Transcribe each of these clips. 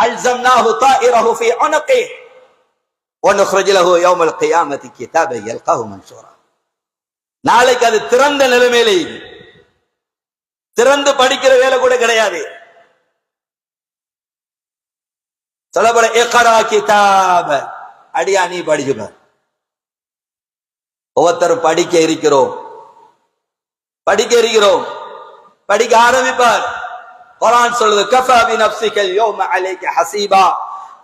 ألزمناه طائره في عنقه ونخرج له يوم القيامة كتابا يلقاه منشورا நாளைக்கு அது திறந்த நிலைமையில இது. திறந்து படிக்கிற வேலை கூட கிடையாது சொல்லப்பட இக்ரா கிதாப அடியா நீ படிச்சு பார் ஒவ்வொருத்தரும் படிக்க இருக்கிறோம் படிக்க இருக்கிறோம் படிக்க ஆரம்பிப்பார் குரான் சொல்லுது கஃபா பி யோம யௌம ஹசீபா.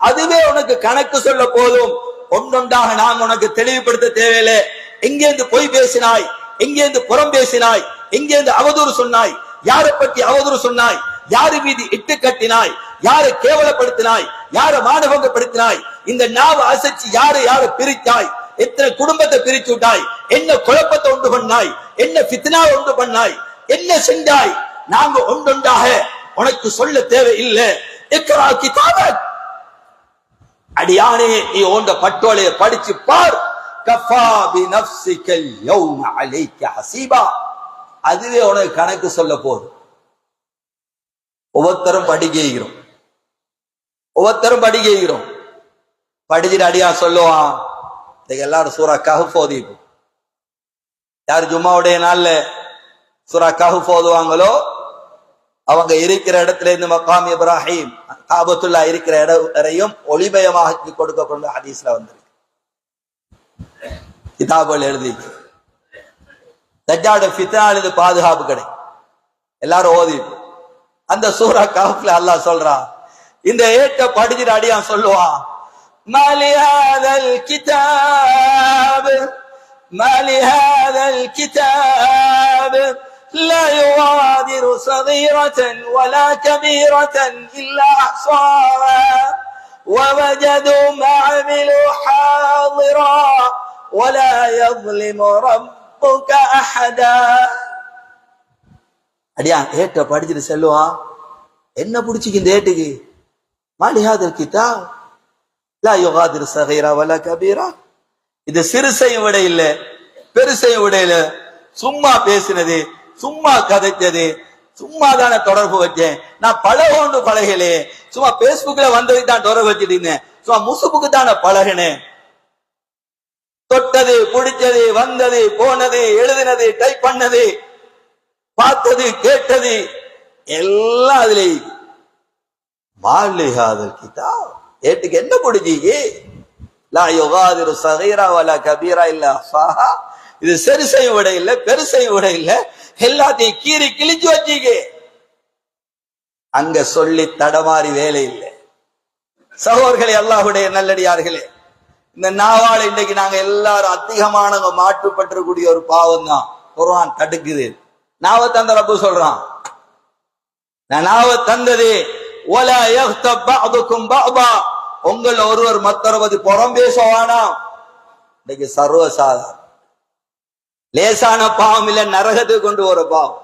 அதுவே உனக்கு கணக்கு சொல்ல போதும். ஒன்றொன்றாக நான் உனக்கு தெளிவுபடுத்த தேவையில்லை. எங்கேருந்து பொய் பேசினாய் எங்கேருந்து புறம் பேசினாய் எங்கேருந்து அவதூறு சொன்னாய். யாரை பற்றி அவதூறு சொன்னாய்? யாரு மீது இட்டு கட்டினாய்? யாரை கேவலப்படுத்தினாய்? யாரை மானபங்கப்படுத்தினாய்? இந்த நாவ அசைச்சு யாரை யாரை பிரித்தாய்? எத்தனை குடும்பத்தை பிரிச்சு விட்டாய்? என்ன குழப்பத்தை உண்டு பண்ணாய்? என்ன பித்னா உண்டு பண்ணாய்? என்ன செஞ்சாய்? நாங்க ஒன்றொன்றாக உனக்கு சொல்ல தேவை இல்லை இக்ரா கிதாபக் அடியானே நீ ஓண்ட பட்டோலைய படிச்சு பார். கஃபா பி நஃப்ஸிகல் யௌம அலைக்க ஹசீபா. அதுவே உனக்கு கணக்கு சொல்ல போதும். ஒவ்வொருத்தரும் படிக்கிறோம் ஒவ்வொருத்தரும் படிக்கிறோம் படிச்சுட்டு அடியா சொல்லுவான் இன்னைக்கு எல்லாரும் சூரா கஹுஃப் ஓதிப்போம் யார் ஜும்மாவுடைய நாள்ல சூறா கஹு ஓதுவாங்களோ அவங்க இருக்கிற இடத்துல இருந்து மக்காம் இப்ராஹிம் காபத்துல்லா இருக்கிற இடம் வரையும் கொடுக்க கொடுக்கப்படும் ஹதீஸ்ல வந்திருக்கு. கிதாபுகள் எழுதி தஜ்ஜாட ஃபித்னாலிருந்து பாதுகாப்பு கிடை. எல்லாரும் ஓதி. அந்த சூரா காஃப்ல அல்லாஹ் சொல்றான் இந்த ஏட்ட படிச்சுட்டு அடியான் சொல்லுவான் மலியாதல் ஹாதல் கிதாப் மாலி கிதாப் لا يغادر صغيرة ولا كبيرة إلا أحصاها ووجدوا ما عملوا حاضرا ولا يظلم ربك أحدا அடியா ஏட்ட படிச்சுட்டு செல்லுவான் என்ன பிடிச்சிக்கு இந்த ஏட்டுக்கு மாலிஹாதல் கிதா லா யுகாதிர் சகைரா வலா கபீரா இது சிறுசையும் விட இல்ல பெருசையும் விட இல்ல சும்மா பேசினது சும்மா கதைச்சது சும்மா தானே தொடர்பு வச்சேன். நான் பழகொண்டு பழகலே. சும்மா பேஸ்புக்ல வந்ததுக்கு தான் தொடர்பு வச்சுட்டு இருந்தேன். சும்மா முசுப்புக்கு தானே பழகினேன். தொட்டது பிடிச்சது வந்தது போனது எழுதினது டைப் பண்ணது பார்த்தது கேட்டது எல்லாம் அதுல மாலிகாதல் கிதா ஏட்டுக்கு என்ன பிடிச்சிக்கு லா யுகாதிரு சகைரா வலா கபீரா இல்ல சாஹா இது சிறுசையும் விட இல்ல பெருசையும் விட இல்லை. எல்லாத்தையும் கீறி கிழிச்சு வச்சிக்க. அங்க சொல்லி தடமாறி வேலை இல்லை. சகோதர்களே அல்லாஹுடைய நல்லடியார்களே இந்த நாவால இன்னைக்கு நாங்க எல்லாரும் அதிகமானவங்க மாட்டுப்பட்டிருக்கூடிய ஒரு பாவம் தான் குரான் தடுக்குது. நாவ தந்த ரப்பு சொல்றான். நான் நாவ தந்தது உங்கள் ஒருவர் மற்றொரு புறம் பேசுவானா இன்னைக்கு சர்வசாதாரணம். லேசான பாவம் இல்ல நரகத்துக்கு கொண்டு வர பாவம்.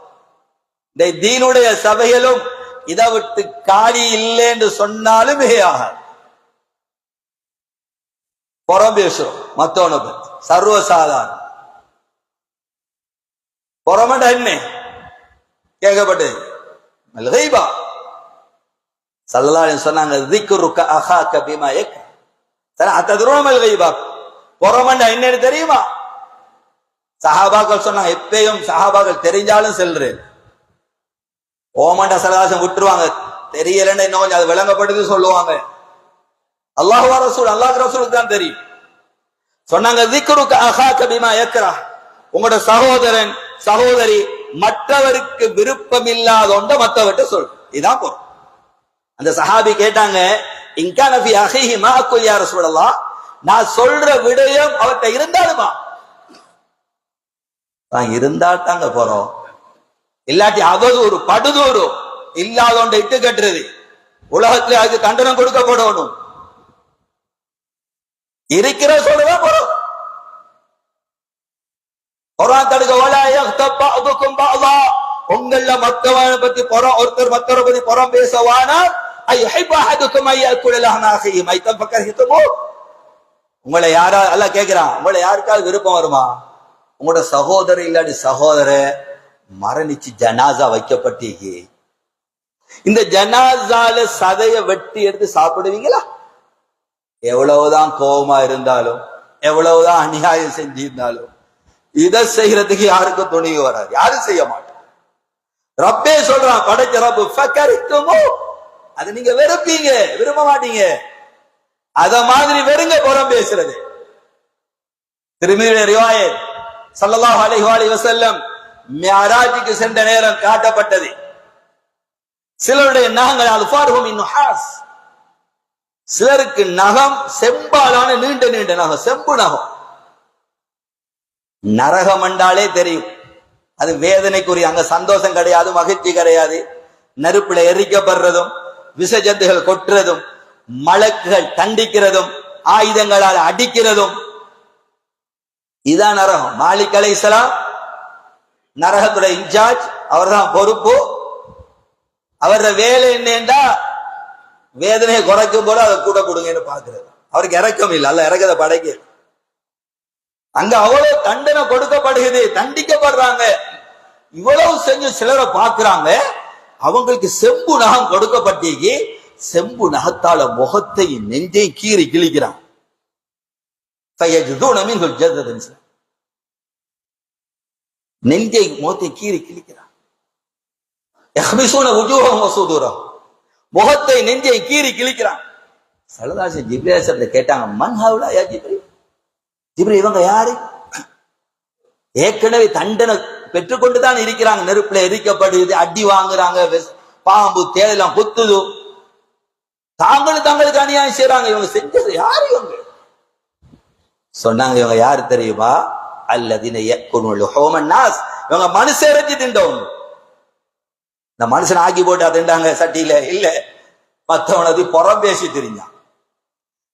இந்த தீனுடைய சபையிலும் இதை விட்டு காலி இல்லை என்று சொன்னாலும் மிகையாகாது புறம் பேசுறோம் மத்தவனை பத்தி. சர்வசாதாரணம். புறமட என்ன? கேட்கப்பட்டது. மல்கைபா சல்லல்லாஹு சொன்னாங்க திக்குருக்க அஹா பிமா ஏக் சரி அத்ததுரோம் மல்கைபா புறமண்ட என்னன்னு தெரியுமா? சஹாபாக்கள் சொன்னாங்க எப்பயும் சஹாபாக்கள் தெரிஞ்சாலும் செல்று. ஓமண்ட சலதாசம் விட்டுருவாங்க. தெரியலன்னு இன்னும் கொஞ்சம் அது விளங்கப்படுது சொல்லுவாங்க. அல்லாஹ் ரசூல் அல்லாஹ் ரசூலுக்கு தான் தெரியும். சொன்னாங்க திக்ருக்க அஹாக்க கபிமா ஏக்கரா உங்களோட சகோதரன் சகோதரி மற்றவருக்கு விருப்பம் இல்லாத ஒன்றை மற்றவர்கிட்ட சொல். இதான் பொருள். அந்த சஹாபி கேட்டாங்க இங்கா நபி அஹிஹி மாக்குல் யார நான் சொல்ற விடயம் அவர்கிட்ட இருந்தாலுமா? தான் இருந்தா தாங்க போறோம். இல்லாட்டி அவதூறு படுதூறு இல்லாத ஒன்றை இட்டு கட்டுறது. உலகத்துல அதுக்கு கண்டனம் கொடுக்கப்படணும். இருக்கிற சொல்லதான் போறோம். குரான் தடுக்க வலா யக்தப் பஅதுக்கும் பஅதா. உங்கள மத்தவனை பத்தி புறம் ஒருத்தர் மத்தவரை பத்தி புறம் பேசவானா மைத்தம் உங்களை யாரா எல்லாம் கேக்குறான் உங்களை யாருக்காவது விருப்பம் வருமா? உங்களோட சகோதரர் இல்லாட்டி சகோதர மரணிச்சு ஜனாசா வைக்கப்பட்டீங்க இந்த ஜனாசால சதைய வெட்டி எடுத்து சாப்பிடுவீங்களா? எவ்வளவுதான் கோபமா இருந்தாலும் எவ்வளவுதான் அநியாயம் செஞ்சிருந்தாலும் இதை செய்யறதுக்கு யாருக்கும் துணிவு வராது. யாரும் செய்ய மாட்டோம் ரப்பே சொல்றான் படைச்ச ரப்பு ஃபக்கரிக்குமோ அது நீங்க வெறுப்பீங்க விரும்ப மாட்டீங்க. அத மாதிரி வெறுங்க புறம் பேசுறது. திரும்பியுடைய ரிவாயத். ஸல்லல்லாஹு அலிஹாலி வசல்லம் மியாராஜிக்கு சென்ற நேரம் காட்டப்பட்டது. சிலருடைய நகங்கள் அல்ஃபார்ஹும் இன் சிலருக்கு நகம் செம்பாலான நீண்ட நீண்ட நகம் செம்பு நகம். நரகம் என்றாலே தெரியும். அது வேதனைக்குரிய அங்க சந்தோஷம் கிடையாது மகிழ்ச்சி கிடையாது. நெருப்புல எரிக்கப்படுறதும் விசஜந்துகள் கொட்டுறதும் மலக்குகள் தண்டிக்கிறதும் ஆயுதங்களால் அடிக்கிறதும் இதான் நரகம். மாலிக் அலைஹிஸ்ஸலாம் நரகத்துடைய இன்சார்ஜ் அவர்தான் பொறுப்பு. அவரோட வேலை என்னண்டா வேதனையை குறைக்கும் போல அதை கூட கொடுங்கன்னு பாக்குறது அவருக்கு இறக்கம் இல்லை. அல்ல இறக்கத படைக்க. அங்க அவ்வளவு தண்டனை கொடுக்கப்படுகிறது தண்டிக்கப்படுறாங்க. இவ்வளவு செஞ்சு சிலரை பாக்குறாங்க அவங்களுக்கு செம்பு நகம் கொடுக்கப்பட்டீங்க செம்பு நகத்தால முகத்தையும் நெஞ்சையும் கீறி கிழிக்கிறான். நெஞ்சை முகத்தை கீறி கிழிக்கிறான் முகத்தை நெஞ்சை கீறி கிழிக்கிறான் சலதாசி ஜிப்ரேசத்தை கேட்டாங்க மன்ஹாவுலா யா ஜிப்ரி ஜிப்ரி இவங்க யாரு ஏற்கனவே தண்டனை பெற்றுக்கொண்டுதான் இருக்கிறாங்க நெருப்புல எரிக்கப்படுது அடி வாங்குறாங்க பாம்பு தேதெல்லாம் குத்துது தாங்களும் தங்களுக்கு அநியாயம் செய்யறாங்க இவங்க செஞ்சது யாரு இவங்க சொன்னாங்க இவங்க யாரு தெரியுமா? அல்லதின ஹோமன்னாஸ் இவங்க மனுஷன் இறைச்சி திண்டவங்க இந்த மனுஷன் ஆக்கி போட்டு திண்டாங்க சட்டியில. இல்ல. மத்தவனது புறம் பேசி திரிஞ்சான்.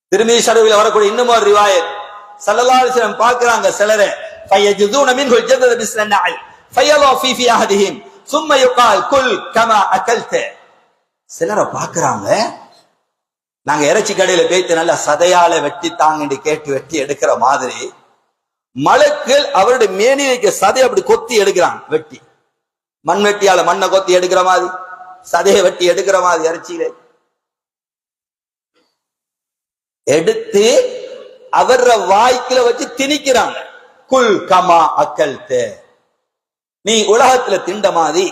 திரும்பி சடவில் வரக்கூடிய இன்னும் ஒரு ரிவாயத். சல்லல்லாஹு பாக்குறாங்க சிலரை. ஃபயஜுதுன மின்ஹு ஜதத பிஸ்லன் நஅல். ஃபயலா ஃபீ சும்ம யுகால் குல் கமா அகல்த. சிலர பாக்குறாங்க நாங்க இறைச்சி கடையில போய்த்து நல்லா சதையால வெட்டி தாங்கன்னு கேட்டு வெட்டி எடுக்கிற மாதிரி மலக்கள் அவருடைய மேனி வைக்க சதையை அப்படி கொத்தி எடுக்கிறாங்க வெட்டி. மண் வெட்டியால மண்ணை கொத்தி எடுக்கிற மாதிரி சதையை வெட்டி எடுக்கிற மாதிரி இறைச்சியில. எடுத்து அவர வாய்க்குல வச்சு திணிக்கிறாங்க. குல் கமா அக்கல் நீ உலகத்துல திண்ட மாதிரி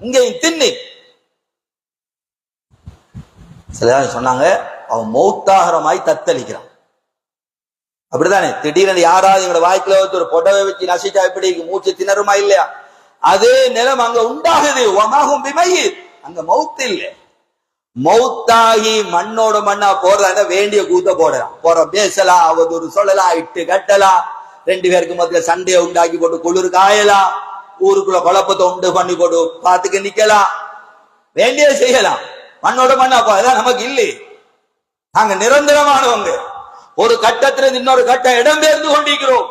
இங்க தின்னு. சில சொன்னாங்க அவன் மௌத்தாகரமாய் தத்தளிக்கிறான். அப்படிதானே திடீர்னு யாராவது எங்களோட வாய்க்குல வச்சு ஒரு புடவை வச்சு நசிச்சா எப்படி? மூச்சு திணறுமா இல்லையா? அதே நிலம் அங்க உண்டாகுது. உமாகும் பிமையில் அங்க மௌத்து இல்ல. மௌத்தாகி மண்ணோட மண்ணா போடுறாங்க வேண்டிய கூத்த போடுறான். போற பேசலாம் அவதூறு சொல்லலாம் இட்டு கட்டலாம் ரெண்டு பேருக்கு மத்தியில சண்டையை உண்டாக்கி போட்டு குளிர் காயலாம் ஊருக்குள்ள குழப்பத்தை உண்டு பண்ணி போட்டு பாத்துக்க நிக்கலாம் வேண்டியதை செய்யலாம். மண்ணோட மண்ணா போ அதான் நமக்கு இல்லை நாங்க நிரந்தரமானவங்க. ஒரு கட்டத்திலிருந்து இன்னொரு கட்டம் இடம்பெயர்ந்து கொண்டிருக்கிறோம்.